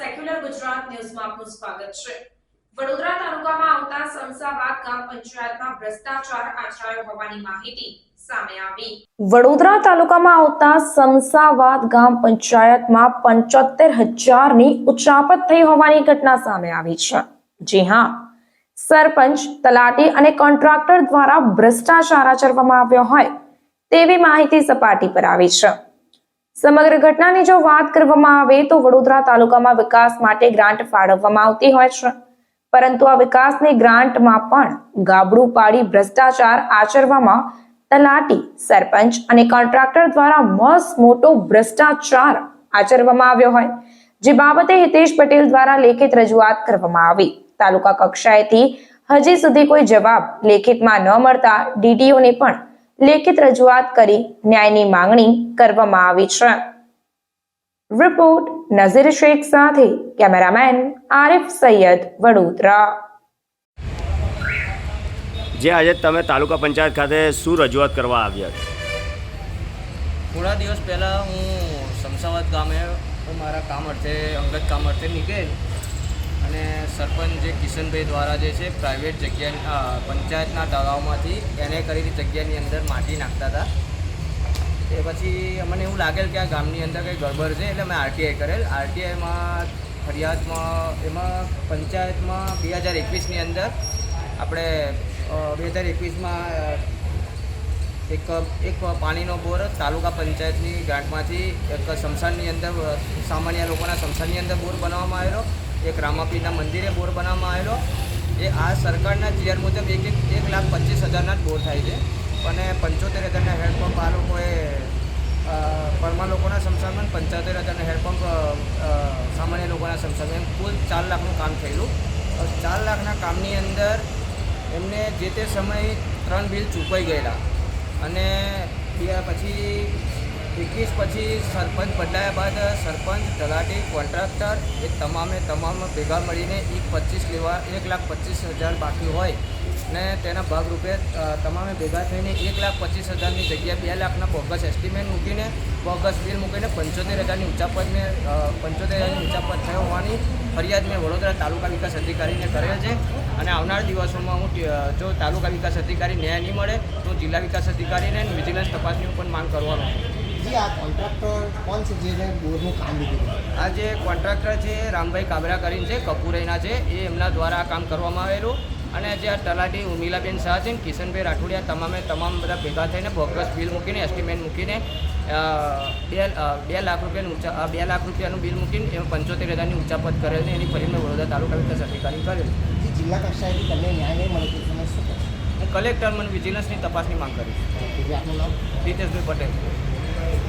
Secular Gujarat ન્યૂઝમાં આપનું સ્વાગત છે. વડોદરા તાલુકામાં આવતા સમસાબાદ ગામ પંચાયતમાં ભ્રષ્ટાચાર આચરાયો હોવાની માહિતી વડોદરા તાલુકામાં આવતા સમસાવાદ ગામ પંચાયતમાં પંચોતેર હજારની ઉચાપત થઈ હોવાની ઘટના સામે આવી છે. જી હા, સરપંચ, તલાટી અને કોન્ટ્રાક્ટર દ્વારા ભ્રષ્ટાચાર આચરવામાં આવ્યો હોય તેવી માહિતી સપાટી પર આવી છે. સમગ્ર ઘટનાની જો વાત કરવામાં આવે તો વડોદરા તાલુકામાં વિકાસ માટે ગ્રાન્ટ ફાળવવામાં આવતી હોય છે. પરંતુ આ વિકાસની ગ્રાન્ટમાં પણ ગાબડું પાડી ભ્રષ્ટાચાર આચરવામાં તલાટી, સરપંચ અને કોન્ટ્રાક્ટર દ્વારા મસ મોટો ભ્રષ્ટાચાર આચરવામાં આવ્યો હોય. જે બાબતે હિતેશ પટેલ દ્વારા લેખિત રજૂઆત કરવામાં આવી. તાલુકા કક્ષાએથી હજી સુધી કોઈ જવાબ લેખિતમાં ન મળતા ડીડીઓને પણ લેખિત રજૂઆત કરી ન્યાયની માંગણી કરવામાં આવી છે. રિપોર્ટ નઝીર શેખ સાથે કેમેરામેન આરિફ સૈયદ વડોદરા. જે આજે તમે તાલુકા પંચાયત ખાતે શું રજૂઆત કરવા આવ્યા છો? થોડા દિવસ પહેલાં હું શમશાબાદ ગામે મારા કામ અર્થે અંગત કામ અર્થે નીકળેલ. અને સરપંચ જે કિશનભાઈ દ્વારા જે છે પ્રાઇવેટ જગ્યા પંચાયતના તળાવમાંથી એને કરેલી જગ્યાની અંદર માટી નાખતા હતા. એ પછી મને એવું લાગેલ કે આ ગામની અંદર કંઈ ગડબડ છે, એટલે મેં આરટીઆઈ કરેલ. આરટીઆઈમાં ફરિયાદમાં, એમાં પંચાયતમાં બે હજાર એકવીસની અંદર આપણે બે હજાર એકવીસમાં એક એક પાણીનો બોર તાલુકા પંચાયતની ગ્રાન્ટમાંથી એક શમશાનની અંદર સામાન્ય લોકોના શમશાનની અંદર બોર બનાવવામાં આવેલો. એક રામાપીરના મંદિરે બોર બનાવવામાં આવેલો. એ આ સરકારના જીઆર મુજબ એક એક લાખ પચીસ હજારના જ બોર થાય છે. અને પંચોતેર હજારના હેન્ડપંપ આ લોકોએ પરમા લોકોના શમશાનમાં પંચોતેર હજારના હેન્ડપંપ સામાન્ય લોકોના શમશાનમાં એમ કુલ ચાર લાખનું કામ થયેલું. ચાર લાખના કામની અંદર એમને જે તે સમયે ત્રણ બિલ ચૂકવાઈ ગયેલા. અને પછી એકવીસ પછી સરપંચ બદલાયા બાદ સરપંચ, તલાટી, કોન્ટ્રાક્ટર એ તમામે તમામ ભેગા મળીને એક પચીસ લેવા એક લાખ પચીસ હજાર બાકી હોય ને તેના ભાગરૂપે તમામે ભેગા થઈને એક લાખ પચીસ હજારની જગ્યાએ બે લાખના બોગસ એસ્ટિમેટ મૂકીને બોગસ બિલ મૂકીને પંચોતેર હજારની ઉચાપતને મેં પંચોતેર હજારની ઉચાપત થયો હોવાની ફરિયાદ મેં વડોદરા તાલુકા વિકાસ અધિકારીને કરેલ છે. અને આવનાર દિવસોમાં હું જો તાલુકા વિકાસ અધિકારી ન્યાય નહીં મળે તો જિલ્લા વિકાસ અધિકારીને વિજિલન્સ તપાસની પણ માંગ કરવાનો જી આ કોન્ટ્રાક્ટર કોણ છે જેને બોરનું કામ લીધું? આ જે કોન્ટ્રાક્ટર છે રામભાઈ કાબરા કરીને છે કપૂરઈના છે એ એમના દ્વારા આ કામ કરવામાં આવેલું. અને જે આ તલાટી ઉમિલાબેન શાહ છે ને કિશનભાઈ રાઠોડિયા તમામે તમામ બધા ભેગા થઈને બોગસ બિલ મૂકીને એસ્ટિમેટ મૂકીને બે બે લાખ રૂપિયાનું ઊંચા બે લાખ રૂપિયાનું બિલ મૂકીને એમ પંચોતેર હજારની ઊંચાપત કરેલ છે એની ફરીને વડોદરા તાલુકા વિકાસ અધિકારી કરેલ જિલ્લા કક્ષાએથી તમને ન્યાય નહીં મળે તો તમે શું કરશો હું કલેક્ટર મને વિજિલન્સની તપાસની માંગ કરીશ. કે આપનું નામ? રીતેશભાઈ પટેલ.